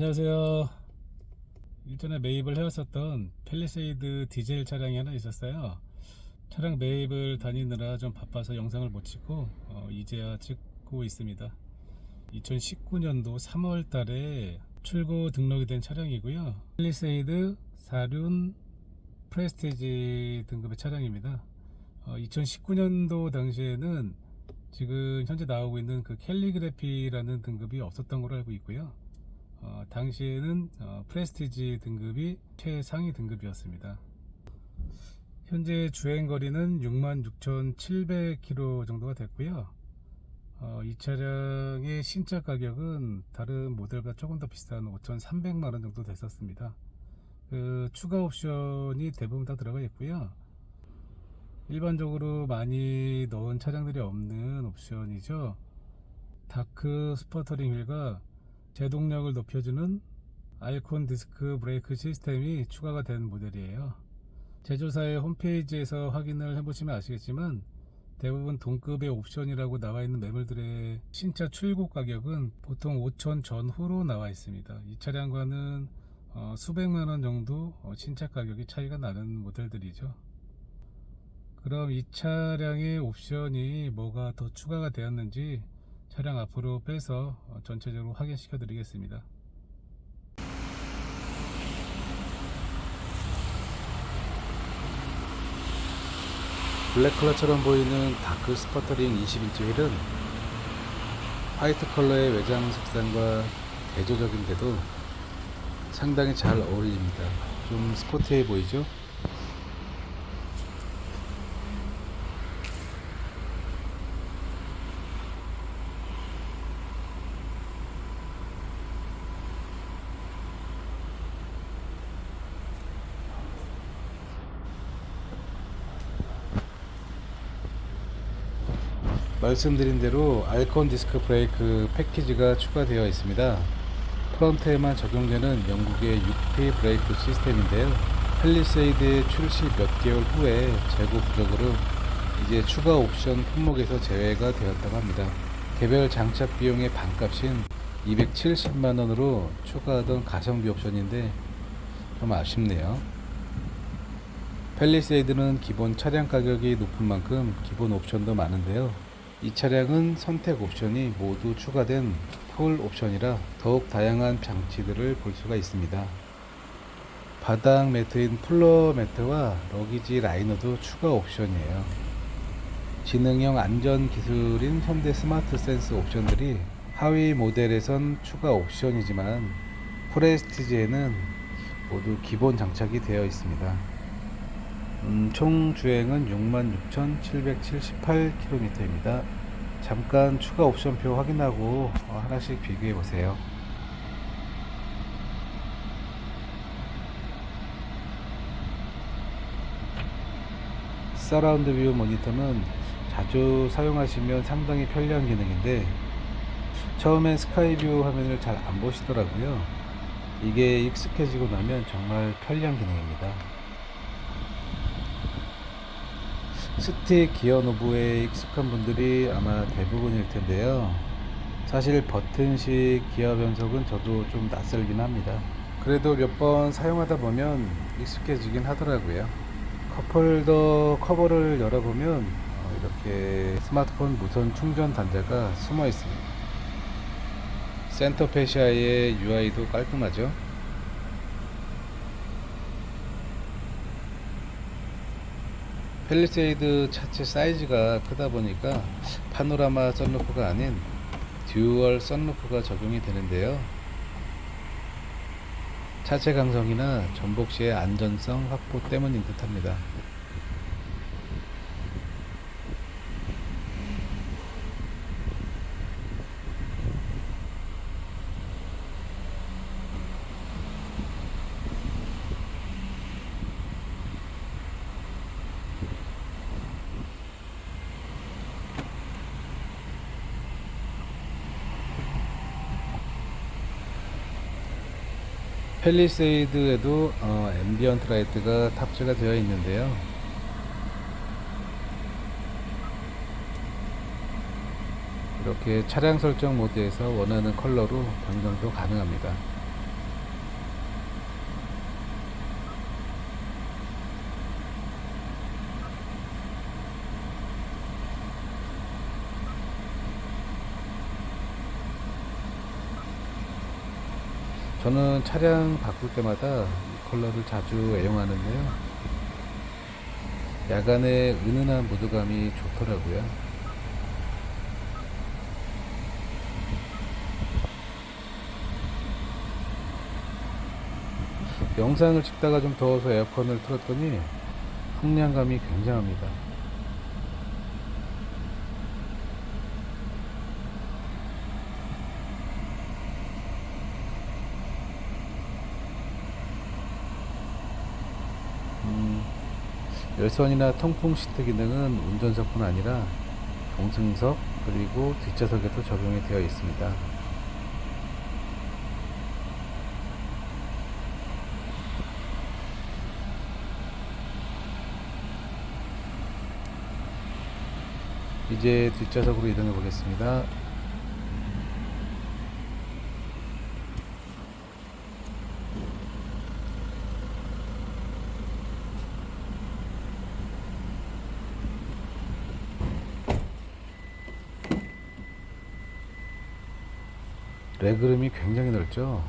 안녕하세요. 일전에 매입을 해왔었던 펠리세이드 디젤 차량이 하나 있었어요. 차량 매입을 다니느라 좀 바빠서 영상을 못 찍고 어, 이제야 찍고 있습니다. 2019년도 3월 달에 출고 등록이 된 차량이고요. 펠리세이드 사륜 프레스티지 등급의 차량입니다. 2019년도 당시에는 지금 현재 나오고 있는 그 캘리그래피라는 등급이 없었던 걸로 알고 있고요. 어, 당시에는 어, 프레스티지 등급이 최상위 등급이었습니다. 현재 주행 거리는 66,700km 정도가 됐고요. 어, 이 차량의 신차 가격은 다른 모델보다 조금 더 비싼 5,300만 원 정도 됐었습니다. 그 추가 옵션이 대부분 다 들어가 있고요. 일반적으로 많이 넣은 차량들이 없는 옵션이죠. 다크 스퍼터링 휠과 제동력을 높여주는 알콘 디스크 브레이크 시스템이 추가가 된 모델이에요. 제조사의 홈페이지에서 확인을 해보시면 아시겠지만 대부분 동급의 옵션이라고 나와 있는 매물들의 신차 출고 가격은 보통 5천 전후로 나와 있습니다. 이 차량과는 어, 수백만 원 정도 어, 신차 가격이 차이가 나는 모델들이죠. 그럼 이 차량의 옵션이 뭐가 더 추가가 되었는지 차량 앞으로 빼서 어, 전체적으로 확인시켜 드리겠습니다. 블랙 컬러처럼 보이는 다크 스퍼터링 20인치 휠은 화이트 컬러의 외장 색상과 대조적인데도 상당히 잘 어울립니다. 좀 스포티해 보이죠? 말씀드린 대로 알콘 디스크 브레이크 패키지가 추가되어 있습니다. 프론트에만 적용되는 영국의 6P 브레이크 시스템인데요. 펠리세이드 출시 몇 개월 후에 재고 부족으로 이제 추가 옵션 품목에서 제외가 되었다고 합니다. 개별 장착 비용의 반값인 270만 원으로 추가하던 가성비 옵션인데 좀 아쉽네요. 펠리세이드는 기본 차량 가격이 높은 만큼 기본 옵션도 많은데요. 이 차량은 선택 옵션이 모두 추가된 풀 옵션이라 더욱 다양한 장치들을 볼 수가 있습니다. 바닥 매트인 플러 매트와 러기지 라이너도 추가 옵션이에요. 지능형 안전 기술인 현대 스마트 센스 옵션들이 하위 모델에선 추가 옵션이지만 프레스티지에는 모두 기본 장착이 되어 있습니다. 음, 총 주행은 66,778km입니다. 잠깐 추가 옵션표 확인하고 어, 하나씩 비교해 보세요. 서라운드 뷰 모니터는 자주 사용하시면 상당히 편리한 기능인데 처음엔 스카이뷰 화면을 잘 안 보시더라고요. 이게 익숙해지고 나면 정말 편리한 기능입니다. 스틱 기어 노브에 익숙한 분들이 아마 대부분일 텐데요. 사실 버튼식 기어 변속은 저도 좀 낯설긴 합니다. 그래도 몇 번 사용하다 보면 익숙해지긴 하더라고요. 컵홀더 커버를 열어보면 어, 이렇게 스마트폰 무선 충전 단자가 숨어 있습니다. 센터 페시아의 UI도 깔끔하죠. 펠리세이드 차체 사이즈가 크다 보니까 파노라마 썬루프가 아닌 듀얼 썬루프가 적용이 되는데요. 차체 강성이나 전복 시의 안전성 확보 때문인 듯합니다. 펠리세이드에도 어, 앰비언트 라이트가 탑재가 되어 있는데요. 이렇게 차량 설정 모드에서 원하는 컬러로 변경도 가능합니다. 저는 차량 바꿀 때마다 이 컬러를 자주 애용하는데요. 야간에 은은한 무드감이 좋더라고요. 영상을 찍다가 좀 더워서 에어컨을 틀었더니 풍량감이 굉장합니다. 음, 열선이나 통풍 시트 기능은 운전석뿐 아니라 동승석 그리고 뒷좌석에도 적용이 되어 있습니다. 이제 뒷좌석으로 이동해 보겠습니다. 레그룸이 굉장히 넓죠?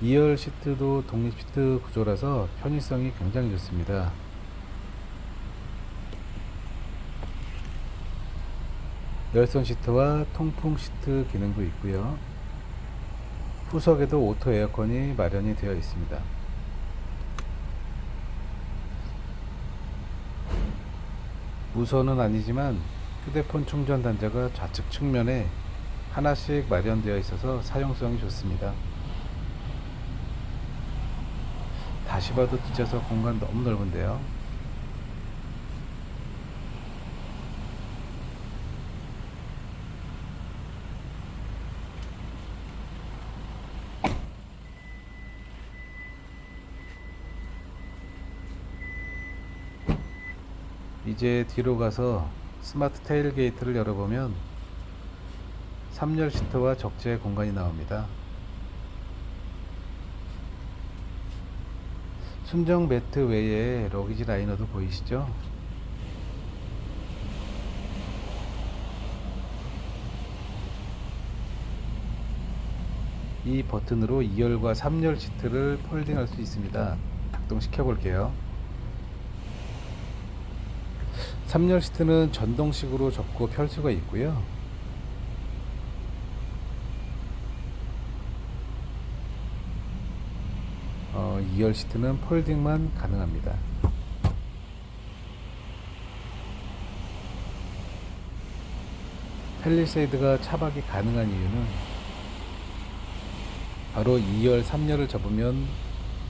이열 시트도 독립 시트 구조라서 편의성이 굉장히 좋습니다. 열선 시트와 통풍 시트 기능도 있고요. 후석에도 오토 에어컨이 마련이 되어 있습니다. 무선은 아니지만 휴대폰 충전 단자가 좌측 측면에 하나씩 마련되어 있어서 사용성이 좋습니다. 다시 봐도 뒷좌석 공간 너무 넓은데요. 이제 뒤로 가서 스마트 테일게이트를 열어보면 3열 시트와 적재 공간이 나옵니다. 순정 매트 외에 러기지 라이너도 보이시죠? 이 버튼으로 2열과 3열 시트를 폴딩할 수 있습니다. 작동시켜 볼게요. 3열 시트는 전동식으로 접고 펼 수가 있고요. 어, 2열 시트는 폴딩만 가능합니다. 펠리세이드가 차박이 가능한 이유는 바로 2열, 3열을 접으면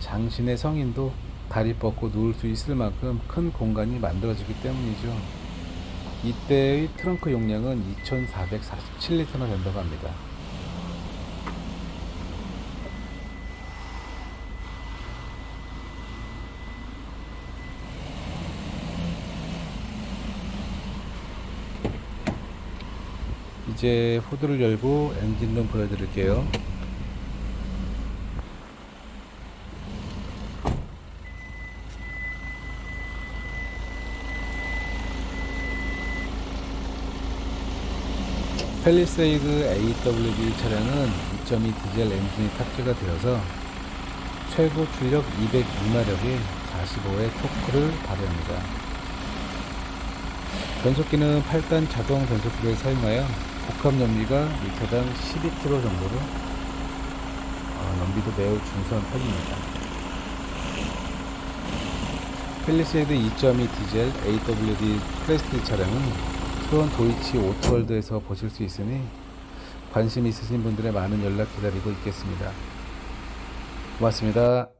장신의 성인도 다리 뻗고 누울 수 있을 만큼 큰 공간이 만들어지기 때문이죠. 이때의 트렁크 용량은 2,447리터나 된다고 합니다. 이제 후드를 열고 엔진룸 보여드릴게요. 펠리세이드 AWD 차량은 2.2 디젤 엔진이 탑재가 되어서 최고 출력 206마력의 45의 토크를 발휘합니다. 변속기는 8단 자동 변속기를 사용하여 복합 연비가 미터당 12km 정도로 어, 연비도 매우 준수한 편입니다. 펠리세이드 2.2 디젤 AWD 크레스트 차량은 수원 도이치 오토월드에서 보실 수 있으니 관심 있으신 분들의 많은 연락 기다리고 있겠습니다. 고맙습니다.